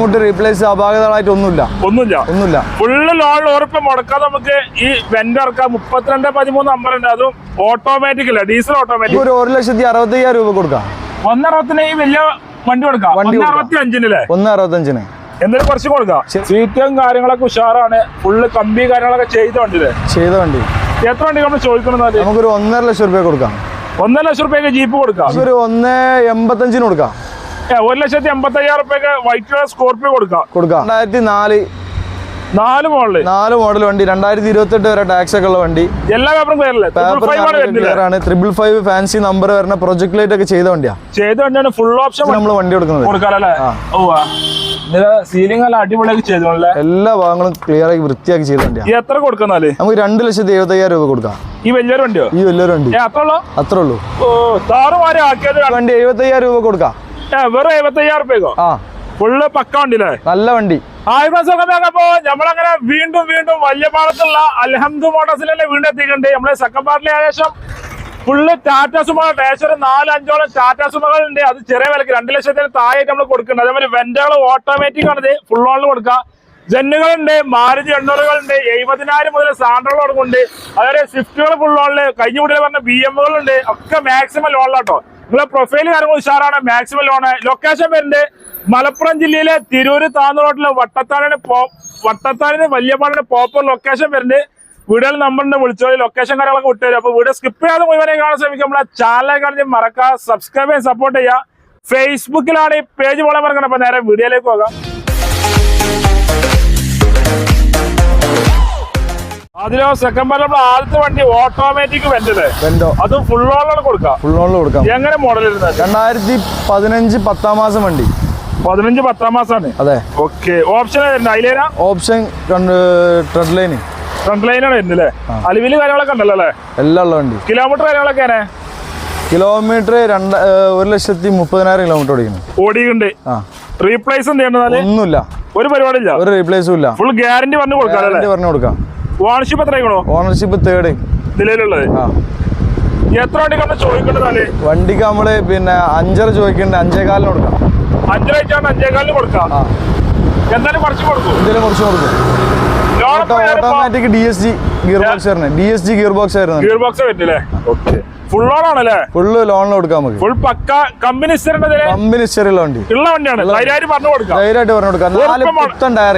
മുട്ട് റീപ്ലേസ് അപാകതകളായിട്ട് ഒന്നുമില്ല. ഒന്നുമില്ല. ഒന്നുമില്ല. ഫുള്ള് ലോൺ ഉറപ്പ് മുടക്കാതെ നമുക്ക് ഈ വെന്റ് ഇറക്കാം മുപ്പത്തിരണ്ട് പതിമൂന്ന് നമ്പർ ഉണ്ട്. അതും ഓട്ടോമാറ്റിക് അല്ല? ഡീസൽ ഓട്ടോമാറ്റിക് ഒരു ഒരു ലക്ഷത്തി അറുപത്തി അയ്യായിരം രൂപ കൊടുക്കാം. ഒന്നറുപത്തിന് ഈ വലിയ വണ്ടി കൊടുക്കാം. വണ്ടി അറുപത്തി അഞ്ചിനല്ലേ ഒന്ന് അറുപത്തഞ്ചിന് എന്തെങ്കിലും കുറച്ച് കൊടുക്കാം. സീറ്റും കാര്യങ്ങളൊക്കെ ഉഷാറാണ്. ഫുള്ള് കമ്പി കാര്യങ്ങളൊക്കെ ചെയ്ത വണ്ടിയില്ലേ ചെയ്ത വണ്ടി. എത്ര വണ്ടി നമ്മൾ ചോദിക്കണമെന്നാൽ നമുക്കൊരു ഒന്നര ലക്ഷം രൂപ കൊടുക്കാം. ഒന്നര ലക്ഷം രൂപയ്ക്ക് ജീപ്പ് കൊടുക്കാം. ഒരു ഒന്ന് എൺപത്തഞ്ചിന് കൊടുക്കാം. ഒരു ലക്ഷത്തി എൺപത്തി അയ്യായിരം റുപ്യക്ക് വൈറ്റ് കളർ സ്കോർപ്പിയോ കൊടുക്കാം. കൊടുക്കാം. രണ്ടായിരത്തി നാല് നാല് മോളിൽ നാല് മോഡൽ വണ്ടി രണ്ടായിരത്തി ഇരുപത്തെട്ട് വരെ ടാക്സ് ഒക്കെ ഉള്ള വണ്ടി. എല്ലാ പേപ്പറും ട്രിപ്പിൾ ഫൈവ് ഫാൻസി നമ്പർ വരുന്ന പ്രൊജക്ട് ലൈറ്റ് ഒക്കെ ചെയ്ത വണ്ടിയാ. ചെയ്ത വണ്ടിയാണ് ഫുൾ ഓപ്ഷൻ നമ്മൾ വണ്ടി. കൊടുക്കുന്നത് സീലിംഗ് എല്ലാം അടിപൊളിയാക്കി ചെയ്തോളല്ലേ എല്ലാ ഭാഗങ്ങളും ക്ലിയർ ആക്കി വൃത്തിയാക്കി ചെയ്ത വണ്ടിയാണ് എത്ര കൊടുക്കുന്നാൽ നമുക്ക് രണ്ട് ലക്ഷത്തി എഴുപത്തി അയ്യായിരം രൂപ കൊടുക്കാം. ഈ വലിയൊരു വണ്ടിയോ? ഈ വലിയൊരു വണ്ടി. അത്രേ ഉള്ളോ? അത്രേ ഉള്ളൂ. ഓ താറുമാരി ആക്കിയത് വണ്ടി എഴുപത്തി അയ്യായിരം രൂപ കൊടുക്കാം. വെറും എഴുപത്തയ്യായിരം റുപ്യക്കോ ഫുള്ള് പക്ക വണ്ടിയില്ലേ നല്ല വണ്ടി. ആയിരപ്പോ നമ്മളങ്ങനെ വീണ്ടും വീണ്ടും വലിയ പാടത്തുള്ള അൽഹംദു മോട്ടോഴ്സിലെ വീണ്ടും എത്തിക്കണ്ടേ നമ്മളെ സെക്കൻഡ് പാർട്ടിൽ ഏകദേശം ഫുള്ള് ടാറ്റ സുമ ഏകദേശം നാല് അഞ്ചോളം ടാറ്റ സുമകൾ ഉണ്ട് അത് ചെറിയ വിലക്ക് രണ്ട് ലക്ഷത്തിന് താഴെ നമ്മൾ കൊടുക്കുന്നുണ്ട്. അതേപോലെ വെന്റകൾ ഓട്ടോമാറ്റിക് ആണ് ഫുൾ ഓണിൽ കൊടുക്കുക. ജെന്നുകളുണ്ട് മാരുതി എണ്ണൂറുകളുണ്ട് എഴുപതിനായിരം മുതൽ സാൻഡ്രോൾ കൊടുക്കുന്നുണ്ട്. അതുപോലെ സ്വിഫ്റ്റുകൾ ഫുൾ ഓണിൽ കഴിഞ്ഞ കൂടുതൽ പറഞ്ഞ ബി എമ്മുകളുണ്ട് ഒക്കെ മാക്സിമം ലോണിലാട്ടോ നിങ്ങളെ പ്രൊഫൈൽ കാര്യങ്ങൾ ഉഷാറാണ്. മാക്സിമം ലോണ് ലൊക്കേഷൻ വരുന്നത് മലപ്പുറം ജില്ലയിലെ തിരൂര് താന്ന റോഡിലെ വട്ടത്താടിന് വട്ടത്താടിന് വലിയപാടിന് പ്രോപ്പർ ലൊക്കേഷൻ വരുന്നത്. വീടുകൾ നമ്പറിന്റെ വിളിച്ചോ ലൊക്കേഷൻ കാര്യങ്ങളൊക്കെ വിട്ടുതരും അപ്പൊ വീട് സ്കിപ്പ് ചെയ്യാതെ മുഴുവനെ കാണാൻ ശ്രമിക്കും. നമ്മളെ ചാനൽ കാണിച്ച് മറക്കുക സബ്സ്ക്രൈബ് ചെയ്യാൻ സപ്പോർട്ട് ചെയ്യുക. ഫേസ്ബുക്കിലാണ് ഈ പേജ് പോലെ മറക്കണം അപ്പൊ നേരെ വീഡിയോയിലേക്ക് പോകാം. അതിലോ സെക്കൻഡ് പാർട്ട് നമ്മൾ ആദ്യത്തെ വണ്ടി ഓട്ടോമാറ്റിക് വെന്റല്ലേ വെന്റോ അതും ഫുൾ ഓണിലാണ് കൊടുക്കാം ഫുൾ ഓണിൽ കൊടുക്കാം. എങ്ങനെ മോഡൽ രണ്ടായിരത്തി പതിനഞ്ച് പത്താം മാസം വണ്ടി. പതിനഞ്ച് പത്താം മാസമാണ് അതെ. ഓക്കെ ഓപ്ഷൻ അതിലേനാ ഓപ്ഷൻ ട്രെഡ് ലൈന് ഫ്രണ്ട് ലൈനാണ് വരുന്നത് ആ. അലുവിൽ കാര്യങ്ങളൊക്കെ ഉണ്ടല്ലോ അല്ലേ? എല്ലാം ഉള്ള വണ്ടി. കിലോമീറ്റർ കാര്യങ്ങളൊക്കെ ആണ് കിലോമീറ്റർ രണ്ട് ഒരു ലക്ഷത്തി മുപ്പതിനായിരം കിലോമീറ്റർ ഓടിക്കുന്നു. ഓടിയുണ്ട് ആ. റീപ്ലേസ് ഒന്നുമില്ല. ഒരു പരിപാടിയില്ല. ഒരു റീപ്ലേസും ഇല്ല. ഫുൾ ഗ്യാരണ്ടി പറഞ്ഞു കൊടുക്കാം ഗ്യാരണ്ടി പറഞ്ഞു കൊടുക്കാം. ഓണർഷിപ്പ് എത്ര ആയിക്കണോ ഓണർഷിപ്പ് തേർഡ് നിലവിലുള്ളത് എത്ര വണ്ടിക്ക് നമ്മൾ ചോദിക്കേണ്ടതാൽ വണ്ടിക്ക് നമ്മൾ പിന്നെ അഞ്ചര ചോദിക്കണ്ട അഞ്ചേകാലിന് കൊടുക്കാം. അഞ്ചരയ്ക്കാണ് അഞ്ചേകാലിന് കൊടുക്കാം എന്തായാലും കുറച്ച് കൊടുക്കും. എന്തായാലും കുറച്ച് കൊടുക്കും. Automatic D S G gear box ആയിരുന്നു. D S G gear box ആയിരുന്നു. ഗിയർ ബോക്സ് വരുന്നില്ലേ? ഓക്കെ ഫുൾ ലോൺ ആണല്ലേ? ഫുള്ള് ലോണിൽ കൊടുക്കാൻ നമുക്ക്. ഫുൾ പക്ക കമ്പനി കമ്പനി ഹിസ്റ്ററിയുള്ള വണ്ടി. ഉള്ള വണ്ടിയാണ്. ധൈര്യമായിട്ട് പറഞ്ഞു കൊടുക്കാം. ധൈര്യമായിട്ട് പറഞ്ഞു കൊടുക്കാം. നാല് പുത്തൻ ടയർ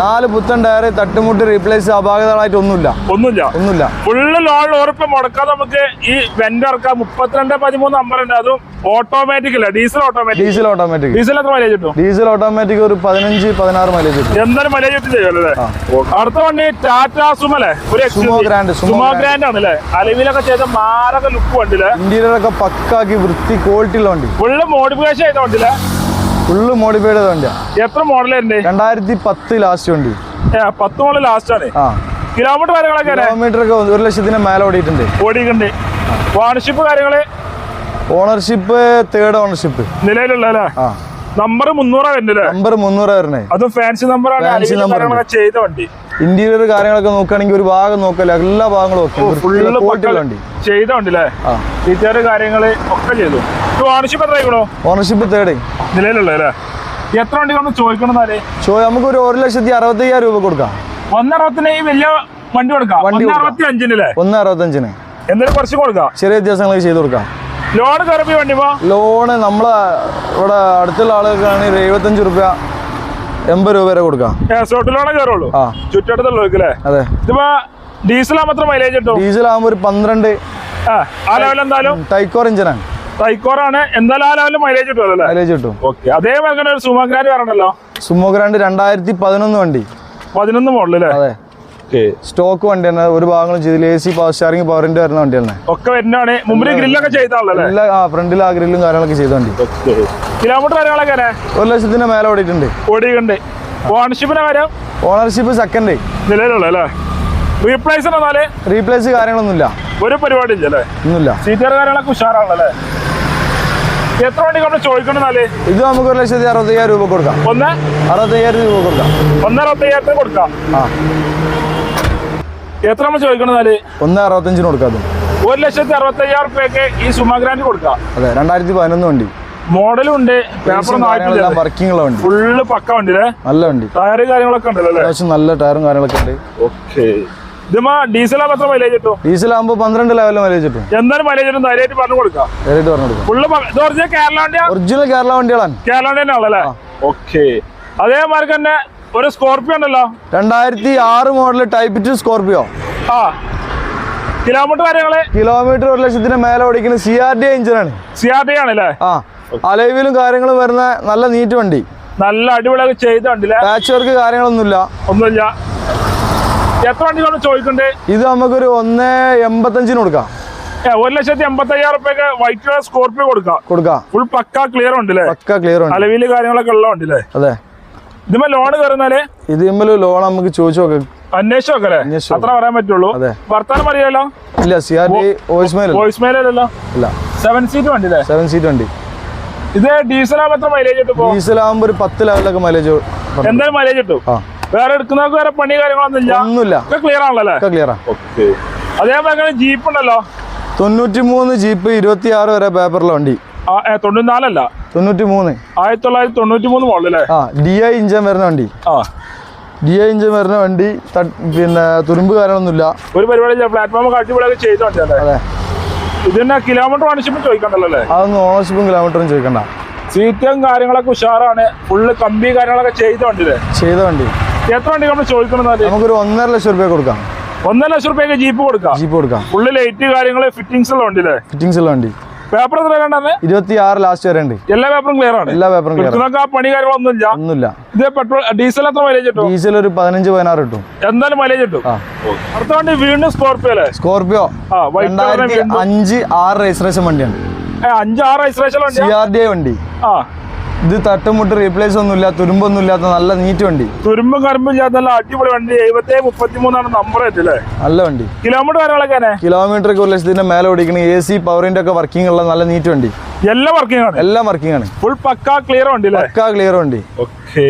നാല് പുത്തൻ ടയർ തട്ടുമുട്ട് റീപ്ലേസ് അപാകതകളായിട്ട് ഒന്നുമില്ല. ഒന്നുമില്ല. ഒന്നുമില്ല. ഫുള്ള് ലോണിൽ ഉറപ്പ് മുടക്കാതെ നമുക്ക് ഈ വെന്റ് ഇറക്കാം. മുപ്പത്തിരണ്ട് പതിമൂന്ന് നമ്പർ ഉണ്ട്. അതും ഓട്ടോമാറ്റിക് അല്ല? Diesel automatic diesel automatic diesel എത്ര മൈലേജ് കിട്ടും? ഡീസൽ ഓട്ടോമാറ്റിക് ഒരു പതിനഞ്ച് പതിനാറ് മൈലേജ് കിട്ടും. എന്തായാലും മൈലേജ് കിട്ടും. അടുത്ത വണ്ടി ടാറ്റ ഒരു സുമോ ഗ്രാൻഡ്, സുമോ ഗ്രാൻഡ്. ആണ് ആണല്ലേ അലവിലൊക്കെ ചെയ്ത മാരക ലുക്ക് വണ്ടിയില്ലേ ഇന്റീരിയർ ഒക്കെ പക്കാക്കി വൃത്തി ക്വാളിറ്റി ഉള്ള വണ്ടി. ഫുള്ള് മോഡിഫിക്കേഷൻ ചെയ്ത വണ്ടി ഫുള്ള് മോഡിഫൈഡ് ചെയ്ത വണ്ടിയാ. എത്ര മോഡൽ ഉണ്ട് രണ്ടായിരത്തി പത്ത് ലാസ്റ്റ് വണ്ടി പത്ത് മോഡൽ ലാസ്റ്റ് ആണ്. കിലോമീറ്റർ കാര്യങ്ങളൊക്കെ കിലോമീറ്റർ ഒക്കെ ഒരു ലക്ഷത്തിന് മേലെ ഓടിയിട്ടുണ്ട്. ഓടിയിട്ടുണ്ട്. ഓണർഷിപ്പ് കാര്യങ്ങൾ? ഓണർഷിപ്പ് തേർഡ് ഓണർഷിപ്പ് നിലവിലുള്ള അല്ലേ നമ്പർ മുന്നൂറാ വരുന്നില്ലേ നമ്പർ മുന്നൂറാ വരണേ അതും ഫാൻസി നമ്പർ ആണ്. ഫാൻസി നമ്പർ ആണ്. ചെയ്ത വണ്ടി. ഇന്റീരിയർ കാര്യങ്ങളൊക്കെ നോക്കുകയാണെങ്കിൽ ഒരു ഭാഗം നോക്കല്ലേ എല്ലാ ഭാഗങ്ങളും ഒക്കെ ചെയ്ത വണ്ടില്ലേ ഫീച്ചർ കാര്യങ്ങൾ ഒക്കെ ചെയ്തു. ഓണർഷിപ്പ് എത്ര ആയിക്കണോ ഓണർഷിപ്പ് തേർഡ് എത്ര വണ്ടി നമ്മൾ ചോദിക്കണമെന്നാൽ ചോ നമുക്ക് ഒരു ഒരു ലക്ഷത്തി അറുപത്തി അയ്യായിരം രൂപ കൊടുക്കാം. ഒന്നറുപത്തിന് വലിയ വണ്ടി കൊടുക്കാം? വണ്ടി അഞ്ചിനല്ലേ ഒന്ന് അറുപത്തഞ്ചിന് എന്തായാലും കുറച്ച് കൊടുക്കാം? ചെറിയ വ്യത്യാസങ്ങളൊക്കെ ചെയ്ത് കൊടുക്കാം. ലോൺ കയറിപ്പോ വണ്ടി ലോണ് നമ്മളെ ഇവിടെ അടുത്തുള്ള ആളുകൾക്കാണെങ്കിൽ എഴുപത്തഞ്ച് റുപ്യ എൺപത് രൂപ വരെ കൊടുക്കാം. കയറുള്ളൂ അതെ. ഇതിപ്പോ ഡീസൽ മാത്രം മൈലേജ് കിട്ടും? ഡീസൽ ആകുമ്പോൾ ഒരു പന്ത്രണ്ട് ആ ലെവൽ എന്തായാലും? ടൈക്കോർ എന്തായാലും ആ ലെവലിൽ മൈലേജ് കിട്ടുമല്ലോ കിട്ടും. ഓക്കെ അതേപോലെ സുമോ ഗ്രാൻഡ് രണ്ടായിരത്തി പതിനൊന്ന് വണ്ടി. പതിനൊന്ന് മോഡൽ അല്ലേ? സ്റ്റോക്ക് വണ്ടി തന്നെ. ഒരു ഭാഗങ്ങളും ചെയ്തില്ല എ സി പവർ സ്റ്റാറിംഗ് പവറിന്റെ വരുന്ന വണ്ടി തന്നെ. ഒക്കെ വരുന്നതാണ്. മുമ്പിൽ ഗ്രില്ലൊക്കെ ചെയ്താണല്ലേ എല്ലാ ഫ്രണ്ടിൽ ആ ഗ്രില്ലും കാര്യങ്ങളൊക്കെ ചെയ്ത വണ്ടി. കിലോമീറ്റർ കാര്യങ്ങളൊക്കെ? ഒരു ലക്ഷത്തിന്റെ മേലെ ഓടിയിട്ടുണ്ട്. ഓടിയുണ്ട് ഓണർഷിപ്പിന്റെ കാര്യം? ഓണർഷിപ്പ് സെക്കൻഡ് നിലവിലുള്ള അല്ലേ? റീപ്ലേസ് കാര്യങ്ങളൊന്നും റീപ്ലേസ് കാര്യങ്ങളൊന്നുമില്ല. ഒരു പരിപാടി ഒന്നുമില്ല. സീറ്റർ കാര്യങ്ങളൊക്കെ ഉഷാറാണല്ലേ എത്ര വണ്ടി നമ്മൾ ചോദിക്കണമെന്നാൽ ഇത് നമുക്ക് ഒരു ലക്ഷത്തി അറുപത്തയ്യായിരം രൂപ കൊടുക്കാം. ഒന്ന്? അറുപത്തയ്യായിരം രൂപ കൊടുക്കാം. ഒന്നര അയ്യായിരത്തിന് കൊടുക്കാം. ആ. എത്ര നമ്മൾ ചോദിക്കണമെന്നാൽ ഒന്ന് അറുപത്തഞ്ചിന് കൊടുക്കാം ഒരു ലക്ഷത്തി അറുപത്തി അയ്യായിരം റുപ്യക്ക് ഈ സുമ ഗ്രാൻഡ് കൊടുക്കാം? അതെ രണ്ടായിരത്തി പതിനൊന്ന് വണ്ടി. മോഡലും ഉണ്ട് വർക്കിംഗ് ഉള്ള വണ്ടി. ഫുള്ള് പക്ക വണ്ടി നല്ല വണ്ടി. ടയർ കാര്യങ്ങളൊക്കെ ഉണ്ടല്ലോ അത്യാവശ്യം നല്ല ടയറും കാര്യങ്ങളൊക്കെ ഉണ്ട്. ഓക്കെ. ഇതുമാ ഡീസലാകുമ്പോൾ എത്ര മൈലേജ് കിട്ടും? ഡീസൽ ആകുമ്പോൾ പന്ത്രണ്ട് ലെവൽ മൈലേജ് കിട്ടും. എന്തായാലും മൈലേജ് കിട്ടും ധൈര്യമായിട്ട് പറഞ്ഞു കൊടുക്കാം. നേരിട്ട് പറഞ്ഞു കൊടുക്കാം. ഫുള്ള് ഇത് ഒറിജിനൽ കേരള വണ്ടിയാ? ഒറിജിനൽ കേരള വണ്ടികളാണ്. കേരള വണ്ടി തന്നെ ഉള്ളല്ലേ ഓക്കെ. അതേമാതിരി തന്നെ ഒരു സ്കോർപ്പിയോ ഉണ്ടല്ലോ. രണ്ടായിരത്തി ആറ് മോഡൽ ടൈപ്പ് ടു സ്കോർപിയോ. ആ. കിലോമീറ്റർ കാര്യങ്ങൾ? കിലോമീറ്റർ ഒരു ലക്ഷത്തിന് മേലെ ഓടിക്കുന്ന സി ആർ ഡി എഞ്ചിനാണ്. സി ആർ ഡി ആണല്ലേ ആ. അലൈവിലും കാര്യങ്ങളും വരുന്ന നല്ല നീറ്റ് വണ്ടി. നല്ല അടിപൊളിയൊക്കെ ചെയ്ത വണ്ടിയില്ല പാച്ച് വർക്ക് കാര്യങ്ങളൊന്നുമില്ല. ഒന്നുമില്ല. എത്ര വണ്ടി ചോദിക്കണ്ടേ ഇത് നമുക്കൊരു ഒന്ന് എൺപത്തഞ്ചിന് കൊടുക്കാം. ഒരു ലക്ഷത്തി എൺപത്തി അയ്യായിരം റുപ്യൊക്കെ വൈറ്റ് കളർ സ്കോർപ്പിയോ കൊടുക്കാം. കൊടുക്കാം. ഫുൾ പക്ക ക്ലിയർ ഉണ്ടല്ലേ പക്ക ക്ലിയർ ഉണ്ട് അലവിൽ കാര്യങ്ങളൊക്കെ ഉള്ള ഉണ്ടല്ലേ അതെ. ഇതുമ്പോ ലോൺ കയറുന്നാലേ ഇത് തമ്മിൽ ലോൺ നമുക്ക് ചോദിച്ചു നോക്കാം. അന്വേഷിച്ച് നോക്കല്ലേ അത്ര പറയാൻ പറ്റുള്ളൂ. വർത്താനം അറിയാലോ ഇല്ല C R voice mail voice മെയിലല്ലോ ഇല്ല. സെവൻ സീറ്റ് വണ്ടി സെവൻ സീറ്റ് വണ്ടി. ഇത് ഡീസൽ ആകുമ്പോൾ എത്ര മൈലേജ് കിട്ടും ഇപ്പോ? ഡീസൽ ആകുമ്പോൾ ഒരു പത്ത് ലെവലൊക്കെ മൈലേജ് എന്തായാലും മൈലേജ് കിട്ടും? വേറെ എടുക്കുന്നവർക്ക് വേറെ പണി കാര്യങ്ങളൊന്നും ഇല്ല? ഒന്നുമില്ല. ക്ലിയർ ആണല്ലോ ഒക്കെ ഓക്കെ അതേപോലെ ജീപ്പ് ഉണ്ടല്ലോ? തൊണ്ണൂറ്റി മൂന്ന് ജീപ്പ് ഇരുപത്തി ആറ് വരെ പേപ്പറിലെ വണ്ടി. തൊണ്ണൂറ്റിനാലല്ല തൊണ്ണൂറ്റി മൂന്ന് ആയിരത്തി തൊള്ളായിരത്തി തൊണ്ണൂറ്റി മൂന്ന് മോഡൽ അല്ലേ ആ ഡി ഐ ഇഞ്ചൻ വരുന്ന വണ്ടി. ആ. ഡി ഐ ഇഞ്ചൻ വരുന്ന വണ്ടി പിന്നെ തുരുമ്പ് കാര്യമൊന്നുമില്ല ഒരു പരിപാടി പ്ലാറ്റ്ഫോം കാട്ടിപ്പൊളിയൊക്കെ ചെയ്ത വണ്ടി അതെ. ഇതിന്റെ കിലോമീറ്റർ ഓണർഷിപ്പും ചോദിക്കണ്ടല്ലോ? അല്ലേ അതൊന്നും ഓണർഷിപ്പും കിലോമീറ്ററും ചോദിക്കണ്ട. സീറ്റും കാര്യങ്ങളൊക്കെ ഉഷാറാണ്. ഫുള്ള് കമ്പി കാര്യങ്ങളൊക്കെ ചെയ്ത വണ്ടിയില്ലേ ചെയ്ത വണ്ടി. എത്ര വണ്ടി നമ്മൾ ചോദിക്കണമെന്നാൽ നമുക്കൊരു ഒന്നര ലക്ഷം രൂപ കൊടുക്കാം. ഒന്നര ലക്ഷം റുപ്യക്ക് ജീപ്പ് കൊടുക്കാം. ജീപ്പ് കൊടുക്കാം. ഫുള്ള് ലൈറ്റ് കാര്യങ്ങൾ ഫിറ്റിംഗ്സ് ഉള്ള വണ്ടിയില്ലേ? ഫിറ്റിംഗ്സ് ഉള്ള വണ്ടി. പേപ്പർ എത്ര കണ്ടെ ഇരുപത്തി ആറ് ലാസ്റ്റ് വരെ ഉണ്ട്. എല്ലാ പേപ്പറും ക്ലിയർ ആണ്. എല്ലാ പേപ്പറും ക്ലിയർ പണി കാര്യങ്ങളൊന്നും ഇല്ല. ഒന്നുമില്ല. ഇത് പെട്രോൾ ഡീസൽ എത്ര മൈലേജ് കിട്ടും? ഡീസൽ ഒരു പതിനഞ്ച് പതിനാറ് കിട്ടും. എന്തായാലും മൈലേജ് കിട്ടും? അടുത്ത വണ്ടി വീണ്ടും സ്കോർപിയോ അല്ലേ? സ്കോർപിയോ രണ്ടായിരത്തി അഞ്ച് ആറ് രജിസ്ട്രേഷൻ വണ്ടിയാണ്. അഞ്ച് ആറ് രജിസ്ട്രേഷൻ സി ആർ ഡി വണ്ടി. ആ. ഇത് തട്ടുമുട്ട് റീപ്ലേസ് ഒന്നുമില്ല തുരുമ്പൊന്നും ഇല്ലാത്ത നല്ല നീറ്റ് വണ്ടി. തുരുമ്പും കരുമ്പും ചെയ്യാത്ത നല്ല അടിപൊളി വണ്ടി. എഴുപത്തി മുപ്പത്തി മൂന്നാണ് നമ്പർ അല്ലേ? നല്ല വണ്ടി. കിലോമീറ്റർ തന്നെ കിലോമീറ്റർ ഒരു ലക്ഷത്തിന്റെ മേലെ ഓടിക്കണ. എ സി പവറിന്റെ ഒക്കെ വർക്കിംഗ് ഉള്ള നല്ല നീറ്റ് വണ്ടി. എല്ലാം വർക്കിംഗ് ആണ്. എല്ലാം വർക്കിംഗ് ആണ്. ഫുൾ പക്ക ക്ലിയർ വണ്ടി പക്കാ ക്ലിയർ വണ്ടി. ഓക്കെ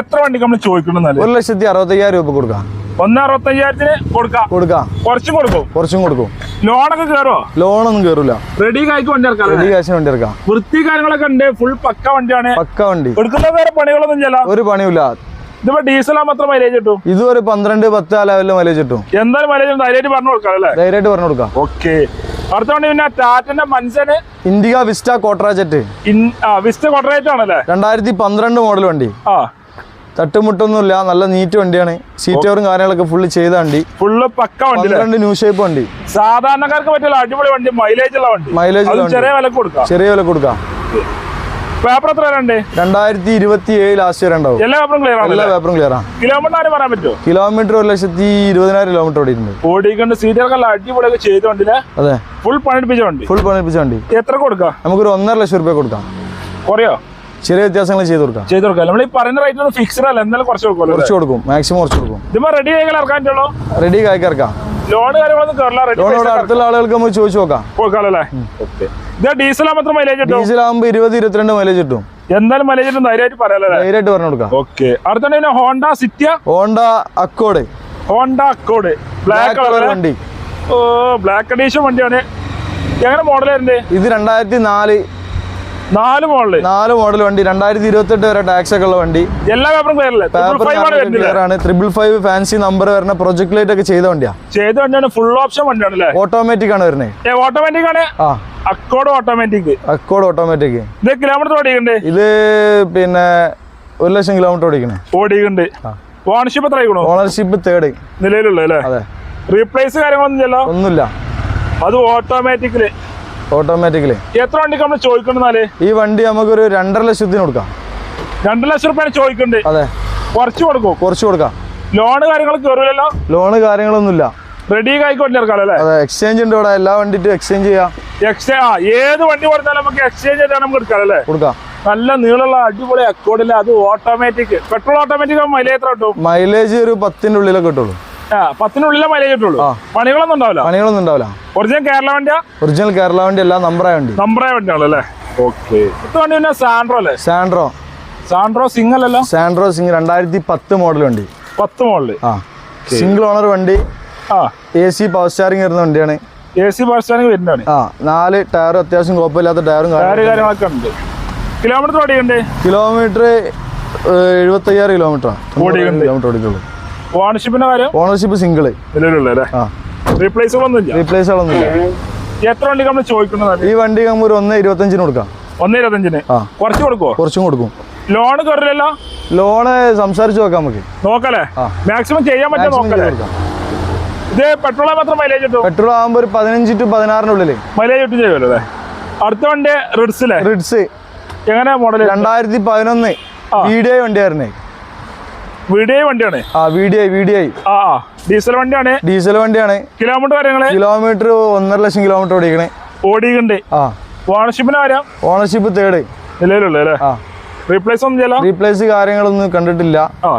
എത്ര വണ്ടി നമ്മൾ ചോദിക്കണം ഒരു ലക്ഷത്തി അറുപത്തയ്യായിരം രൂപ കൊടുക്കാം. ഒന്ന് അറുപത്തയ്യായിരത്തിന് കൊടുക്കാം. കൊടുക്കാം. കുറച്ചും കൊടുക്കും. കുറച്ചും കൊടുക്കും. ലോണൊക്കെ കയറോ ലോണൊന്നും കയറൂല റെഡി കായ്ക്ക് വണ്ടി ഇറക്കാം റെഡി കാശിന് വണ്ടി ഇറക്കാം വൃത്തി കാര്യങ്ങളൊക്കെ ഉണ്ട്. ഫുൾ പക്ക വണ്ടിയാണ്. പക്ക വണ്ടി. എടുക്കുന്ന വേറെ പണികളൊന്നും ചെയ്യല ഒരു പണിയില്ല ഇതിപ്പോ ഡീസൽ മാത്രം മൈലേജ് കിട്ടും? ഇതുവരെ പന്ത്രണ്ട് പത്ത് ആ ലെവലിൽ മൈലേജ് കിട്ടും. എന്തായാലും മൈലേജ് ധൈര്യമായിട്ട് പറഞ്ഞു കൊടുക്കാം അല്ലേ? ധൈര്യമായിട്ട് പറഞ്ഞു കൊടുക്കാം. ഓക്കെ അടുത്ത വണ്ടി പിന്നെ ടാറ്റന്റെ മനുഷ്യന് ഇന്ത്യക വിസ്റ്റ കോട്ടറാജറ്റ്. വിസ്റ്റ് കോട്ടറേറ്റ് ആണല്ലേ? രണ്ടായിരത്തി പന്ത്രണ്ട് മോഡൽ വണ്ടി. ആ. തട്ടുമുട്ടൊന്നുമില്ല നല്ല നീറ്റ് വണ്ടിയാണ്. സീറ്റ് കവറും കാര്യങ്ങളൊക്കെ ഫുള്ള് ചെയ്ത വണ്ടി. ഫുള്ള് പക്ക വണ്ടി രണ്ട് ന്യൂ ഷേപ്പ് വണ്ടി. സാധാരണക്കാർക്ക് പറ്റില്ല അടിപൊളി വണ്ടി മൈലേജ് ഉള്ള വണ്ടി. മൈലേജ് ചെറിയ വില കൊടുക്കാം. ചെറിയ വില കൊടുക്കാം. പേപ്പർ എത്ര വരണ്ടേ രണ്ടായിരത്തി ഇരുപത്തി ഏഴ് ലാസ്റ്റ് വരെ ഉണ്ടാവും. എല്ലാ പേപ്പറും ക്ലിയർ എല്ലാ പേപ്പറും ക്ലിയർ ആണ് കിലോമീറ്റർ പറയാൻ പറ്റുമോ കിലോമീറ്റർ ഒരു ലക്ഷത്തി ഇരുപതിനായിരം കിലോമീറ്റർ ഓടിയിട്ടുണ്ട്. ഓടിക്കൊണ്ട് സീറ്റൊക്കെ അടിപൊളിയൊക്കെ ചെയ്ത വണ്ടിയിലെ അതെ. ഫുൾ പണിപ്പിച്ച വണ്ടി. ഫുൾ പണിപ്പിച്ച വണ്ടി. എത്ര കൊടുക്കാം? നമുക്കൊരു ഒന്നര ലക്ഷം റുപ്യ കൊടുക്കാം. കുറയോ? ചെറിയ വ്യത്യാസങ്ങൾ ചെയ്ത് കൊടുക്കാം. ചെയ്ത് കൊടുക്കാം. നമ്മൾ ഈ പറയുന്ന റേറ്റ് ഒന്ന് ഫിക്സ്ഡ് അല്ല. എന്തായാലും കുറച്ച് കൊടുക്കും കുറച്ച് കൊടുക്കും. മാക്സിമം കുറച്ച് കൊടുക്കും. ഇതിപ്പോ റെഡി ആയി ഇറക്കാൻ റെഡി ആയി ഇറക്കാം. ലോൺ കാര്യങ്ങളൊന്നും അടുത്തുള്ള ആളുകൾക്ക് നമുക്ക് ചോദിച്ചു നോക്കാം. കൊടുക്കാമല്ലേ ഇത് ഡീസൽ മാത്രം മൈലേജ് ഡീസൽ ആകുമ്പോൾ ഇരുപത് ഇരുപത്തിരണ്ട് മൈലേജ് കിട്ടും. എന്തായാലും മൈലേജ് ധൈര്യമായിട്ട് പറയാലേ ധൈര്യമായിട്ട് പറഞ്ഞു കൊടുക്കാം. ഓക്കെ അടുത്ത പിന്നെ Honda സിറ്റിയ Honda Accord Honda Accord black colour colour വണ്ടി. ഓ ബ്ലാക്ക് കണ്ടീഷൻ വണ്ടിയാണ്. എങ്ങനെ മോഡൽ വരുന്നത്? ഇത് രണ്ടായിരത്തി നാല് നാല് മോഡൽ നാല് മോഡൽ വണ്ടി രണ്ടായിരത്തി ഇരുപത്തി എട്ട് വരെ ടാക്സ് ഒക്കെ ഉള്ള വണ്ടി. എല്ലാ പേപ്പറും ക്ലിയർ ഫൈവ് ആണ് ട്രിപ്പിൾ ഫൈവ് ഫാൻസി നമ്പർ വരുന്ന പ്രൊജക്ട് ലൈറ്റ് ഒക്കെ ചെയ്ത വണ്ടിയാ. ചെയ്ത വണ്ടിയാണ് ഫുൾ ഓപ്ഷൻ വണ്ടിയാണ് ഓട്ടോമാറ്റിക് ആണ് വരുന്നത് ഓട്ടോമാറ്റിക് ആണ്? ആ. അക്കോഡ് ഓട്ടോമാറ്റിക് അക്കോഡ് ഓട്ടോമാറ്റിക് ഇത് കിലോമീറ്റർ ഓടിക്കണ്ടേ ഇത് പിന്നെ ഒരു ലക്ഷം കിലോമീറ്റർ ഓടിക്കണേ. ഓടിക്കണ്ട് ഓണർഷിപ്പ് എത്ര ഓണർഷിപ്പ് തേർഡ് നിലവിലുള്ള അല്ലേ? റീപ്ലേസ് കാര്യങ്ങളൊന്നും ഇല്ലല്ലോ? ഒന്നുമില്ല. അത് ഓട്ടോമാറ്റിക്കൽ ഓട്ടോമാറ്റിക്കലി. എത്ര വണ്ടിക്ക് നമ്മൾ ചോദിക്കണ്ടെന്നാൽ ഈ വണ്ടി നമുക്ക് ഒരു രണ്ടര ലക്ഷത്തിന് കൊടുക്കാം. രണ്ടു ലക്ഷം റുപ്യാണ് ചോദിക്കണ്ട്. അതെ. കുറച്ച് കൊടുക്കും? കുറച്ച് കൊടുക്കാം. ലോണ് കാര്യങ്ങൾ കയറില്ലല്ലോ ലോണ് കാര്യങ്ങളൊന്നുമില്ല. റെഡി ആയിക്കോ വണ്ടി ഇറക്കാം അല്ലേ? അതെ എക്സ്ചേഞ്ച് ഉണ്ട് ഇവിടെ. എല്ലാ വണ്ടിട്ടും എക്സ്ചേഞ്ച് ചെയ്യാം. എക്സ്ചേ ആ ഏത് വണ്ടി കൊടുത്താലും നമുക്ക് എക്സ്ചേഞ്ച് ചെയ്താൽ നമുക്ക് എടുക്കാം അല്ലേ? കൊടുക്കാം. നല്ല നീളമുള്ള അടിപൊളി അക്കോഡില്ല അത് ഓട്ടോമാറ്റിക് പെട്രോൾ ഓട്ടോമാറ്റിക് മൈലേജ് എത്ര കിട്ടും? മൈലേജ് ഒരു പത്തിന്റെ ഉള്ളിലൊക്കെ കിട്ടുള്ളൂ. പത്തിനുള്ളിലെ മൈലേജ് കിട്ടുള്ളൂ. പണികളൊന്നും ഉണ്ടാവില്ല. പണികളൊന്നും ഉണ്ടാവില്ല. ഒറിജിനൽ കേരള വണ്ടിയാ? ഒറിജിനൽ കേരള വണ്ടി എല്ലാം നമ്പറായ വണ്ടി. നമ്പറായ വണ്ടിയാണല്ലോ അല്ലേ? ഓക്കെ ഇത് വണ്ടി പിന്നെ സാൻഡ്രോ അല്ലേ? സാൻഡ്രോ സാൻഡ്രോ സിംഗൽ അല്ലോ സാൻഡ്രോ സിംഗ് രണ്ടായിരത്തി പത്ത് മോഡൽ വണ്ടി. പത്ത് മോഡൽ ആ. സിംഗിൾ ഓണർ വണ്ടി. ആ. എ സി പവർ സ്റ്റാറിംഗ് വരുന്ന വണ്ടിയാണ്. എ സി പവർ സ്റ്റാറിംഗ് വരുന്നതാണ് ആ നാല് ടയറും അത്യാവശ്യം കുഴപ്പമില്ലാത്ത ടയറും കാര്യങ്ങളൊക്കെ ഉണ്ട്. കിലോമീറ്റർ ഓടിയുണ്ട് കിലോമീറ്റർ എഴുപത്തയ്യായിരം ഓടിയിട്ടുണ്ട്. കിലോമീറ്റർ ഓടിക്കുള്ളൂ ഓണർഷിപ്പിന്റെ കാര്യം? ഓണർഷിപ്പ് സിംഗിൾ നിലവിലുള്ള റീപ്ലേസുകളൊന്നുമില്ല റീപ്ലേസുകളൊന്നുമില്ല എത്ര വണ്ടി നമ്മൾ ചോദിക്കുന്നത് ഈ വണ്ടി നമ്മൾ ഒരു ഒന്ന് ഇരുപത്തഞ്ചിന് കൊടുക്കാം. ഒന്ന് ഇരുപത്തഞ്ചിന്. കുറച്ച് കൊടുക്കുവോ? കുറച്ചും കൊടുക്കും. ലോൺ കയറില്ലല്ലോ ലോണ് സംസാരിച്ച് നോക്കാം നമുക്ക്. നോക്കല്ലേ? മാക്സിമം ചെയ്യാൻ പറ്റും നോക്കല്ലേ? ഇത് പെട്രോൾ മാത്രം മൈലേജ് കിട്ടും? പെട്രോൾ ആകുമ്പോൾ ഒരു പതിനഞ്ച് ടു പതിനാറിനുള്ളിൽ മൈലേജ് കിട്ടും ചെയ്യുമല്ലോ അല്ലേ? അടുത്ത വണ്ടി റിഡ്സ് റിഡ്സ് എങ്ങനെ മോഡൽ രണ്ടായിരത്തി പതിനൊന്ന് വീഡിയോ വണ്ടിയായിരുന്നേ. വണ്ടിയാണ്? ആ video D I V D I ആ. ഡീസൽ വണ്ടിയാണ്? ഡീസൽ വണ്ടിയാണ്. കിലോമീറ്റർ കാര്യങ്ങൾ? കിലോമീറ്റർ ഒന്നര ലക്ഷം കിലോമീറ്റർ ഓടിക്കണേ. ഓടിക്കണ്ട് ആ. ഓണർഷിപ്പിന് ആരാ? ഓണർഷിപ്പ് തേർഡ് നിലവിലുള്ള അല്ലേ? ആ. റീപ്ലേസ് ഒന്നും ചെയ്യാം റീപ്ലേസ് കാര്യങ്ങളൊന്നും കണ്ടിട്ടില്ല. ആ.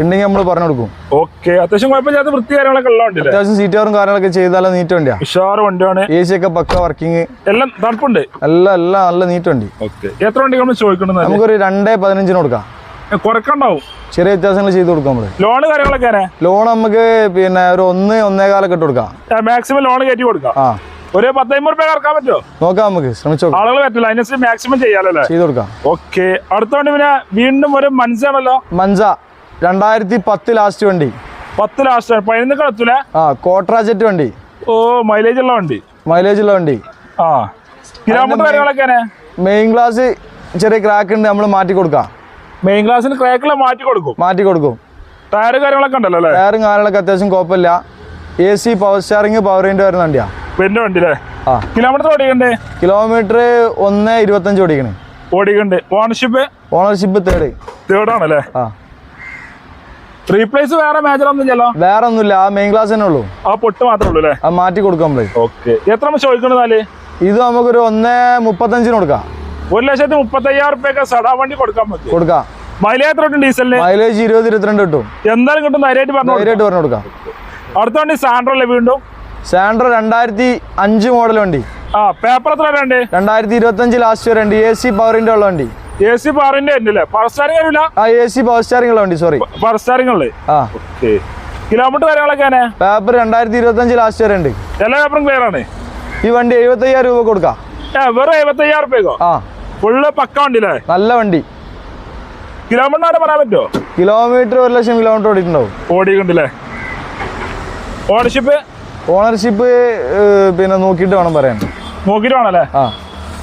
ഉണ്ടെങ്കിൽ നമ്മൾ പറഞ്ഞു കൊടുക്കും. ഓക്കെ അത്യാവശ്യം കുഴപ്പമില്ലാത്ത വൃത്തി കാര്യങ്ങളൊക്കെ ഉള്ള വണ്ടി അത്യാവശ്യം സീറ്റാറും കാര്യങ്ങളൊക്കെ ചെയ്താലും നീറ്റ് വണ്ടിയാ. ഉഷാറ് വണ്ടിയാണ്. എ സി ഒക്കെ പക്ക വർക്കിംഗ് എല്ലാം തണുപ്പുണ്ട്? എല്ലാം എല്ലാം നല്ല നീറ്റ് വണ്ടി. ഓക്കെ എത്ര വണ്ടി നമ്മൾ ചോദിക്കുന്നത് നമുക്കൊരു രണ്ടേ പതിനഞ്ചിന് കൊടുക്കാം. കുറക്കണ്ടാവും ചെറിയ വ്യത്യാസങ്ങൾ ചെയ്ത് കൊടുക്കാം നമ്മൾ. ലോൺ കാര്യങ്ങളൊക്കെ ലോൺ നമുക്ക് പിന്നെ ഒരു ഒന്ന് ഒന്നേകാലൊക്കെ ഇട്ട് കൊടുക്കാം. മാക്സിമം ലോൺ കയറ്റി കൊടുക്കാം. ആ. ഒരു പത്തമ്പത് റുപ്യ ഇറക്കാൻ പറ്റുമോ നോക്കാം നമുക്ക് ശ്രമിച്ചോ ആളുകൾ പറ്റില്ല അതിനനുസരിച്ച് മാക്സിമം ചെയ്യാലോ ചെയ്ത് കൊടുക്കാം. ഓക്കെ. അടുത്തോണ്ട് പിന്നെ വീണ്ടും ഒരു മനസ്സാണല്ലോ മഞ്ച രണ്ടായിരത്തി പത്ത് ലാസ്റ്റ് വണ്ടി. പത്ത് ലാസ്റ്റ് പതിനൊന്ന് കളത്തില്ല ആ കോട്രാജറ്റ് വണ്ടി. ഓ മൈലേജ് ഉള്ള വണ്ടി. മൈലേജ് ഉള്ള വണ്ടി. ആ. കിലോമീറ്റർ കാര്യങ്ങളൊക്കെ മെയിൻ ക്ലാസ് ചെറിയ ക്രാക്ക് ഉണ്ട് നമ്മൾ മാറ്റി കൊടുക്കാം. മെയിൻ ഗ്ലാസിന് ക്രാക്കിലെ മാറ്റി കൊടുക്കും. മാറ്റി കൊടുക്കും. ടയർ കാര്യങ്ങളൊക്കെ ഉണ്ടല്ലോ അല്ലേ? ടയറും കാര്യങ്ങളൊക്കെ അത്യാവശ്യം കുഴപ്പമില്ല. A C power steering power window വരുന്ന വണ്ടിയാ. പിന്നെ വണ്ടി അല്ലേ? ആ. കിലോമീറ്റർ ഓടിക്കണ്ടേ? കിലോമീറ്റർ ഒന്ന് ഇരുപത്തഞ്ച് ഓടിക്കണേ. ഓടിക്കണ്ട്. ഓണർഷിപ്പ് ഓണർഷിപ്പ് തേർഡ് തേർഡ് ആണല്ലേ? ആ. റീപ്ലേസ് വേറെ മേജർ ഒന്നും ചെല്ലോ വേറെ ഒന്നുമില്ല. ആ മെയിൻ ക്ലാസ് തന്നെ ഉള്ളൂ. ആ പൊട്ട് മാത്രമേ ഉള്ളൂ അല്ലേ? അത് മാറ്റി കൊടുക്കാം നമ്മൾ. ഓക്കെ എത്ര ചോദിക്കണതാൽ ഇത് നമുക്കൊരു ഒന്ന് മുപ്പത്തഞ്ചിന് കൊടുക്കാം. ഒരു ലക്ഷത്തി മുപ്പത്തയ്യായിരം റുപ്യൊക്കെ സടാ വണ്ടി കൊടുക്കാൻ പറ്റും. കൊടുക്കാം. മൈലേജ് എത്ര കിട്ടും ഡീസലിന്? മൈലേജ് ഇരുപത് ഇരുപത്തിരണ്ട് കിട്ടും. എന്തായാലും കിട്ടും ധൈര്യമായിട്ട് പറഞ്ഞു. ധൈര്യമായിട്ട് പറഞ്ഞു കൊടുക്കാം. അടുത്ത വണ്ടി സാൻഡ്രോ അല്ലേ വീണ്ടും? സാൻഡ്രോ രണ്ടായിരത്തി അഞ്ച് മോഡൽ വണ്ടി. ആ പേപ്പർ എത്ര രണ്ട്? രണ്ടായിരത്തി ഇരുപത്തി അഞ്ച് ലാസ്റ്റ് വണ്ടി. എ സി പവറിന്റെ ഉള്ള വണ്ടി. എ സി പവറിന്റെ ഉണ്ട് അല്ലേ പവർ സ്റ്റാറിംഗ് വരില്ല ആ എ സി പവർ സ്റ്റാറിംഗ് ഉള്ള വണ്ടി സോറി പവർ സ്റ്റാറിംഗ് ഉള്ളത് ആ. ഓക്കെ കിലോമീറ്റർ കാര്യങ്ങളൊക്കെ പേപ്പർ രണ്ടായിരത്തി ഇരുപത്തി അഞ്ച് ലാസ്റ്റ് വരെ ഉണ്ട്. എല്ലാ പേപ്പറും ക്ലിയർ ആണ്. ഈ വണ്ടി എഴുപത്തയ്യായിരം രൂപ കൊടുക്കാം. വെറും എഴുപത്തയ്യായിരം റുപ്യക്കോ ആ. ഫുള്ള് പക്ക വണ്ടിയില്ലേ നല്ല വണ്ടി. കിലോമീറ്റർ ആയിട്ട് പറയാൻ പറ്റുമോ കിലോമീറ്റർ ഒരു ലക്ഷം കിലോമീറ്റർ ഓടിയിട്ടുണ്ടാവും. ഓടിയിട്ടുണ്ടല്ലേ ഓണർഷിപ്പ്? ഓണർഷിപ്പ് പിന്നെ നോക്കിയിട്ട് വേണം പറയാൻ. നോക്കിയിട്ട് വേണല്ലേ ആ.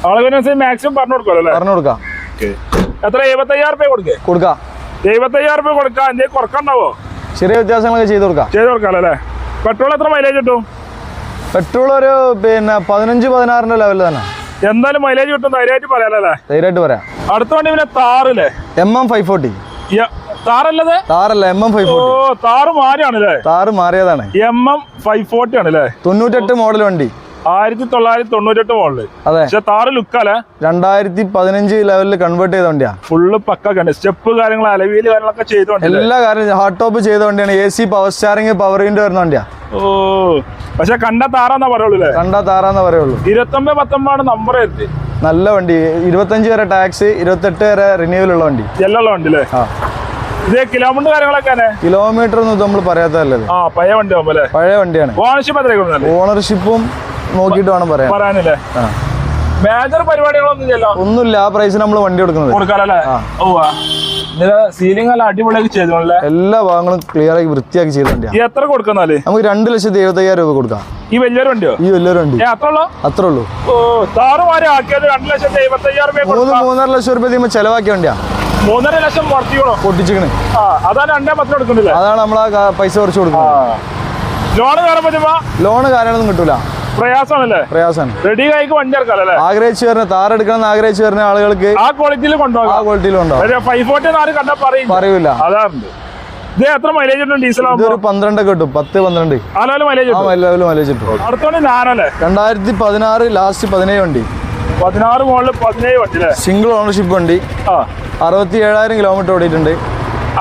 ആളുകളനുസരിച്ച് മാക്സിമം പറഞ്ഞു കൊടുക്കുമല്ലോ പറഞ്ഞു കൊടുക്കാം. എത്ര? എഴുപത്തയ്യായിരം റുപ്യ കൊടുക്കേ. കൊടുക്കാം. എഴുപത്തയ്യായിരം റുപ്യ കൊടുക്കാം. എന്തെങ്കിലും കുറക്കണ്ടാവോ ചെറിയ വ്യത്യാസങ്ങളൊക്കെ ചെയ്ത് കൊടുക്കാം. ചെയ്ത് കൊടുക്കാം അല്ലേ? പെട്രോൾ എത്ര മൈലേജ് കിട്ടും? പെട്രോൾ ഒരു പിന്നെ പതിനഞ്ച് പതിനാറിന്റെ ലെവലിൽ തന്നെ. എന്തായാലും മൈലേജ് കിട്ടും ധൈര്യമായിട്ട് പറയാലോ അല്ലേ? ധൈര്യമായിട്ട് പറയാം. അടുത്ത വണ്ടി പിന്നെ താറില്ലേ എം എം ഫൈവ് ഫോർട്ടി താറല്ലത് താറല്ല എം എം ഫൈവ് ഓ താറ് മാറിയാണല്ലേ? താറ് മാറിയതാണ്. എം എം ഫൈവ് ഫോർട്ടി ആണല്ലേ? തൊണ്ണൂറ്റെട്ട് മോഡൽ വണ്ടി. ആയിരത്തി തൊള്ളായിരത്തി തൊണ്ണൂറ്റെട്ട് എട്ട് അതെ. പക്ഷെ താറ് ലുക്കാലേ രണ്ടായിരത്തി പതിനഞ്ച് ലെവലിൽ കൺവേർട്ട് ചെയ്ത വണ്ടിയാ. ഫുള്ള് പക്ക കണ്ട് സ്റ്റെപ്പ് കാര്യങ്ങൾ അലവിയിൽ കാര്യങ്ങളൊക്കെ ചെയ്ത എല്ലാ കാര്യങ്ങളും ഹാർട്ട് ടോപ്പ് ചെയ്ത വണ്ടിയാണ്. A C power steering power window വരുന്ന വണ്ടിയാ. ഓ പക്ഷെ കണ്ട താറാന്നാ പറയുള്ളൂ കണ്ടാ താറാന്ന് പറയുള്ളൂ. ഇരുപത്തൊമ്പത് പത്തൊമ്പതാണ് നമ്പർ എത്തി നല്ല വണ്ടി. ഇരുപത്തഞ്ച് വരെ ടാക്സ് ഇരുപത്തെട്ട് വരെ റിന്യൂവൽ ഉള്ള വണ്ടി. എല്ലാം വണ്ടി അല്ലേ ഇത് കിലോമീറ്റർ കാര്യങ്ങളൊക്കെ കിലോമീറ്റർ ഒന്നും നമ്മൾ പറയാത്തതല്ലേ ആ പഴയ വണ്ടി പഴയ വണ്ടിയാണ്. ഓണർഷിപ്പ് ഓണർഷിപ്പും നോക്കിയിട്ട് വേണം പറയാൻ. പറയാനല്ലേ? മേജർ പരിപാടികളൊന്നും ഇല്ലല്ലോ ഒന്നുമില്ല ആ പ്രൈസിന് നമ്മൾ വണ്ടി കൊടുക്കുന്നത്. ഓ സീലിംഗ് എല്ലാം അടിപൊളിയാക്കി ചെയ്തോളല്ലേ? എല്ലാ ഭാഗങ്ങളും ക്ലിയർ ആക്കി വൃത്തിയാക്കി ചെയ്ത വണ്ടിയാണ് ഈ എത്ര കൊടുക്കുന്നാൽ നമുക്ക് രണ്ട് ലക്ഷത്തി എഴുപത്തയ്യായിരം രൂപ കൊടുക്കാം. ഈ വലിയൊരു വണ്ടിയോ? ഈ വലിയൊരു വണ്ടി. അത്ര ഉള്ളോ? മൂന്ന് മൂന്നര ലക്ഷം രൂപ ചെലവാക്കിയ വണ്ടിയാ. മൂന്നര ലക്ഷം പൊട്ടിച്ചിക്കണ് അതാണ് രണ്ടേ പത്ത് കൊടുക്കുന്നില്ലേ? അതാണ് നമ്മൾ പൈസ കുറച്ച് കൊടുക്കുന്നത്. ലോണ് ലോണ് കാര്യങ്ങളൊന്നും കിട്ടൂല. പ്രയാസമാണല്ലേ? പ്രയാസമാണ്. റെഡി ആയിക്ക് വണ്ടി ഇറക്കാം അല്ലേ? ആഗ്രഹിച്ചു വരുന്ന താറെടുക്കണം എന്ന് ആഗ്രഹിച്ചു വരുന്ന ആളുകൾക്ക് ആ ക്വാളിറ്റിയിൽ ആ കൊണ്ടുപോകാം. ക്വാളിറ്റിയിലും ഉണ്ടാവും ഫൈവ് ഫോർട്ടി ആരും കണ്ടാ പറയും പറയൂല. അതാറുണ്ട് ഇത് എത്ര മൈലേജ് കിട്ടും? ഡീസൽ ഒരു പന്ത്രണ്ടൊക്കെ കിട്ടും. പത്ത് പന്ത്രണ്ട്. മൈലേജ് ആ മൈലേജ് കിട്ടും. അടുത്തോണ്ട് ഞാനല്ലേ രണ്ടായിരത്തി പതിനാറ് ലാസ്റ്റ് പതിനേഴ് വണ്ടി. പതിനാറ് മുകളിൽ പതിനേഴ് വണ്ടി സിംഗിൾ ഓണർഷിപ്പ് വണ്ടി. ആ. അറുപത്തി ഏഴായിരം കിലോമീറ്റർ ഓടിയിട്ടുണ്ട്.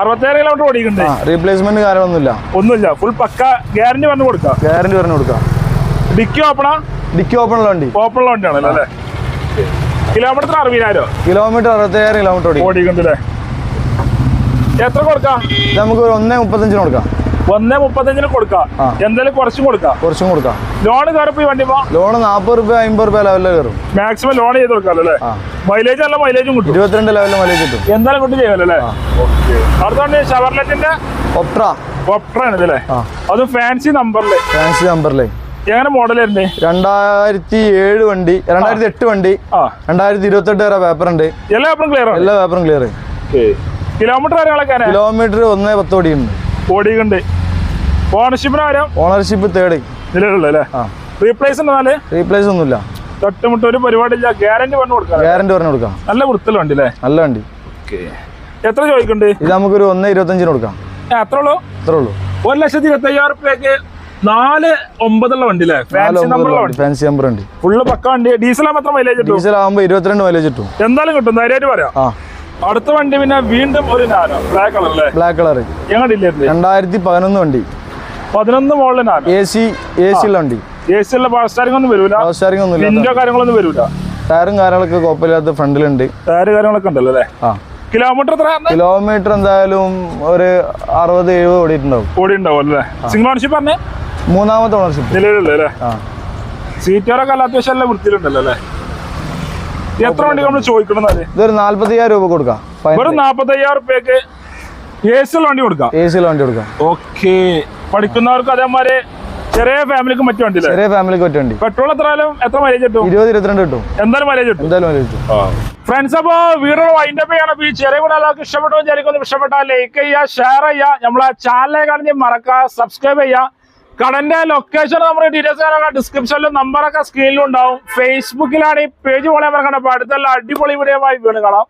അറുപത്തേഴ് കിലോമീറ്റർ ഓടിയിട്ടുണ്ട്. റീപ്ലേസ്മെന്റ് കാര്യമൊന്നുമില്ല ഒന്നുമില്ല. ഫുൾ പക്ക ഗ്യാരണ്ടി പറഞ്ഞു കൊടുക്കാം. ഗ്യാരണ്ടി പറഞ്ഞു കൊടുക്കാം. ഡിക്കി ഓപ്പണാ? ഡിക്കി ഓപ്പൺ ഉള്ള വണ്ടി. ഓപ്പൺ ഉള്ള വണ്ടിയാണല്ലോ അല്ലേ? കിലോമീറ്റർ അറുപതിനായിരം കിലോമീറ്റർ അറുപത്തയ്യായിരം കിലോമീറ്റർ ഓടിക്കുന്നുണ്ട് എത്ര കൊടുക്കാം? നമുക്ക് ഒന്നേ മുപ്പത്തഞ്ചിന് കൊടുക്കാം. ഒന്നേ മുപ്പത്തഞ്ചിന് കൊടുക്കാം. എന്തായാലും കുറച്ചും കൊടുക്കാം? കുറച്ചും കൊടുക്കാം. ലോൺ കയറിപ്പോ ഈ വണ്ടിപ്പോ ലോൺ നാൽപ്പത് റുപ്യ അമ്പത് റുപ്യ ലെവലിൽ കയറും. മാക്സിമം ലോൺ ചെയ്ത് കൊടുക്കാമല്ലോ അല്ലേ? മൈലേജ് അല്ല മൈലേജും കിട്ടും. ഇരുപത്തിരണ്ട് ലെവലിൽ മൈലേജ് കിട്ടും. എന്തായാലും കൊണ്ട് ചെയ്യാമല്ലോ അല്ലേ? ആ. അടുത്ത വണ്ടി ഷവർലെറ്റിന്റെ ഒപ്ട്ര ഒപ്റ്ററാണ് ഇതല്ലേ ആ. അത് ഫാൻസി നമ്പറിലെ ഫാൻസി നമ്പറിലെ എങ്ങനെ മോഡൽ വരുന്നേ? രണ്ടായിരത്തി ഏഴ് വണ്ടി രണ്ടായിരത്തി എട്ട് വണ്ടി രണ്ടായിരത്തി ഇരുപത്തി എട്ട് വരെ പേപ്പർ ഉണ്ട്. എല്ലാ പേപ്പറും ക്ലിയർ എല്ലാ പേപ്പറും ക്ലിയർ കിലോമീറ്റർ കാര്യങ്ങളൊക്കെ? കിലോമീറ്റർ ഒന്നേ പത്ത് ഓടിയുണ്ട് ഓടിയുണ്ട് ഓണർഷിപ്പിന് കാര്യം ഓണർഷിപ്പ് തേർഡ് നിലവിലുള്ള അല്ലേ? ആ. റീപ്ലേസ് റീപ്ലേസ് ഒന്നുമില്ല. തൊട്ടുമുട്ട ഒരു പരിപാടിയില്ല. ഗ്യാരണ്ടി പറഞ്ഞു കൊടുക്കാം. ഗ്യാരണ്ടി പറഞ്ഞു കൊടുക്കാം. നല്ല വൃത്തിയുള്ള വണ്ടി അല്ലേ? നല്ല വണ്ടി. എത്ര ചോദിക്കുന്നുണ്ട്? ഇത് നമുക്കൊരു ഒന്ന് ഇരുപത്തഞ്ചിന് കൊടുക്കാം. അത്രേ ഉള്ളൂ? അത്രേ ഉള്ളൂ? ഒരു ലക്ഷത്തി ഇരുപത്തി അയ്യായിരം റുപ്യക്ക് നാല് ഒമ്പതുള്ള വണ്ടി അല്ലേ ഫാൻസി നമ്പർ ഉണ്ട് ഫുള്ള് പക്ക വണ്ടി. ഡീസൽ മാത്രം മൈലേജ് കിട്ടും? ഡീസൽ ആകുമ്പോൾ ഇരുപത്തിരണ്ട് മൈലേജ് കിട്ടും. എന്തായാലും കിട്ടും. ധൈര്യമായിട്ട് പറയാം. അടുത്ത വണ്ടി പിന്നെ വീണ്ടും ഒരു നാനോ ബ്ലാക്ക് കളർ അല്ലേ? ബ്ലാക്ക് കളർ ഞങ്ങളുടെ രണ്ടായിരത്തി പതിനൊന്ന് വണ്ടി. പതിനൊന്ന് മോളിൽ Nano A C A C ഉള്ള വണ്ടി. എ സി ഉള്ള പവർ സ്റ്റാരിംഗ് ഒന്നും വരൂല. പവർ ഒന്നും ഇല്ല വിൻഡോ കാര്യങ്ങളൊന്നും വരൂല. ടയറും കാര്യങ്ങളൊക്കെ കുഴപ്പമില്ലാത്ത ഫ്രണ്ടിലുണ്ട്. ടയർ കാര്യങ്ങളൊക്കെ ഉണ്ടല്ലോ അല്ലേ? ആ. കിലോമീറ്റർ എത്ര? കിലോമീറ്റർ എന്തായാലും ഒരു അറുപത് എഴുപത് ഓടിയിട്ടുണ്ടാവും. ഓടി ഉണ്ടാവും അല്ലേ സിംഗിൾ ഓണർഷിപ്പ് പറഞ്ഞേ? മൂന്നാമത്തെ ഓണർഷിപ്പ് നിലവിലുള്ള സീറ്റുകാരൊക്കെ അത്യാവശ്യം നല്ല വൃത്തിയിലുണ്ടല്ലോ അല്ലേ? എത്ര വണ്ടി നമ്മൾ ചോദിക്കണം ഇതൊരു നാല്പത്തയ്യായിരം രൂപ കൊടുക്കാം. ഒരു നാല്പത്തയ്യായിരം റുപ്യക്ക് എ സി വണ്ടി കൊടുക്കാം? എ സി വണ്ടി കൊടുക്കാം. ഓക്കെ. പഠിക്കുന്നവർക്ക് അതേമാതിരി ചെറിയ ഫാമിലിക്ക് മറ്റു വണ്ടി ചെറിയ ഫാമിലിക്ക് മറ്റു വണ്ടി. പെട്രോൾ എത്രയാലും എത്ര മൈലേജ് കിട്ടും? കിട്ടും ഇരുപത് ഇരുപത്തിരണ്ട് കിട്ടും. എന്തായാലും മൈലേജ് കിട്ടും. എന്തായാലും മൈലേജ് കിട്ടും. ഫ്രണ്ട്സ് അപ്പോ വീഡിയോ വൈൻഡ് അപ്പ് ചെയ്യണം. ഈ ചെറിയ കൂടെ എല്ലാവർക്കും ഇഷ്ടപ്പെട്ടു വിചാരിക്കുന്നു. ഇഷ്ടപ്പെട്ടാൽ ലൈക്ക് ചെയ്യുക ഷെയർ ചെയ്യുക. നമ്മളെ ചാനലിനെ കാണുന്ന മറക്കുക സബ്സ്ക്രൈബ് ചെയ്യുക. കടന്റെ ലൊക്കേഷൻ നമ്മുടെ ഡീറ്റെയിൽസ് ഡിസ്ക്രിപ്ഷനിലും നമ്പറൊക്കെ സ്ക്രീനിലും ഉണ്ടാവും. ഫേസ്ബുക്കിലാണ് ഈ പേജ് പോലെ മറക്കണം കണ്ടപ്പോൾ അടുത്തുള്ള അടിപൊളി വീഡിയോ ആയി വീണ് കാണാം.